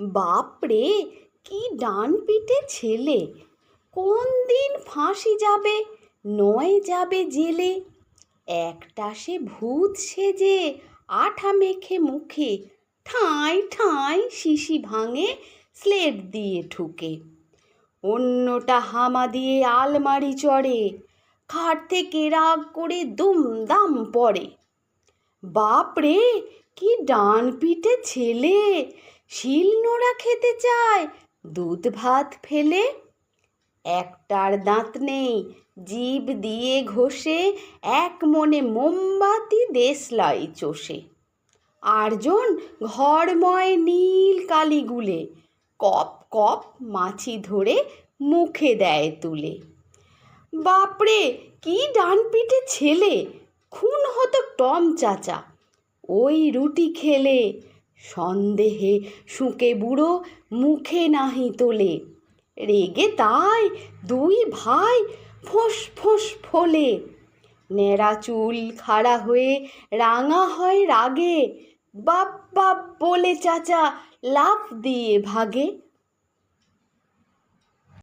বাপরে, কি ডান পিটে ছেলে। কোন দিন ফাঁসি যাবে, নয় যাবে জেলে। একটা সে ভূত সেজে, আঠা মেখে মুখে, ঠাঁই ঠাঁই শিশি ভাঙে, স্লেট দিয়ে ঠুকে। অন্যটা হামা দিয়ে আলমারি চড়ে, খাট থেকে রাগ করে দুমদাম পড়ে। বাপরে, কি ডান পিঠে ছেলে শিল নোড়া খেতে চায়, দুধ ভাত ফেলে। একটার দাঁত নেই জিভ দিয়ে ঘষে, এক মনে মোমবাতি দেশলাই চষে। আরজন ঘরময় নীল কালি গুলে, কপ কপ মাছি ধরে মুখে দেয় তুলে। বাপরে, কি ডান পিঠে ছেলে, খুন হতো টম চাচা, ওই রুটি খেলে সন্দেহে শুঁকে বুড়ো মুখে নাহি তোলে। রেগে তাই দুই ভাই ফোঁস ফোঁস ফোলে। ন্যাড়া চুল খাড়া হয়ে রাঙা হয় রাগে। বাপ বাপ বলে চাচা, লাফ দিয়ে ভাগে।